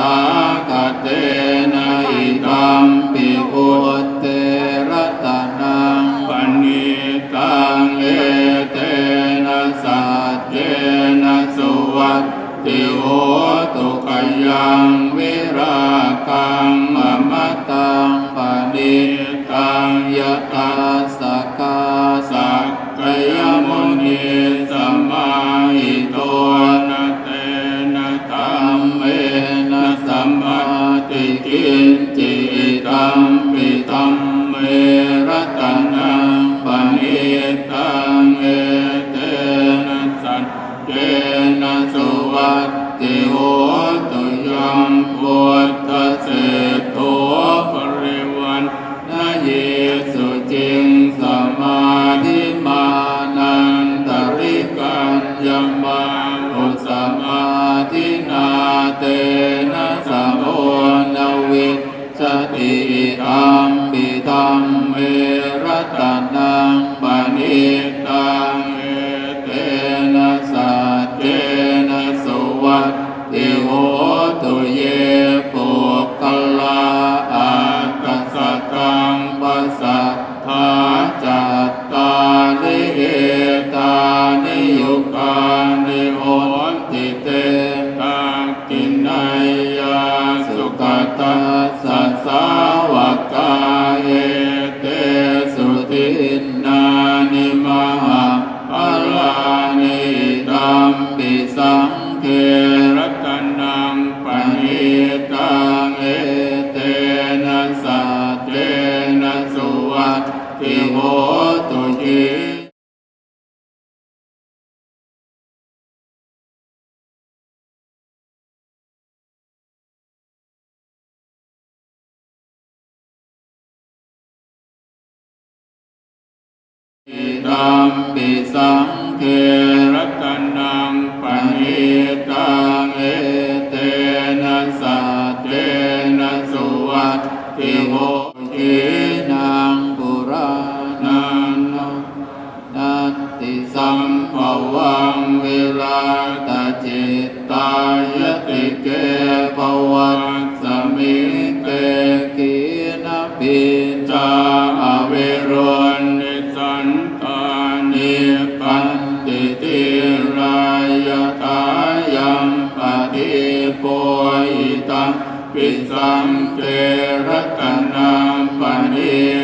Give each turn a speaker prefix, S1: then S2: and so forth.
S1: ตาคเตนะอิตัมปิพุเตระตนังปณิตังเอเตนะสัจเตนะสุวัตติโหตุกยัง ติกินจิตัมปิตัมเมรัตนังปณิตังเอเตนะสัจเจนะสุวัตติโหตุยังพุทธเศรษโธปริวันนะเยสุจิงสมาธิมานันตริกันยม ตังเอเตนะสัจเตนะสวัตติโหตุเย ตัมปิสังเก ปันติติรายตายังปฏิปยิตังปิสังเทรตนังปณิ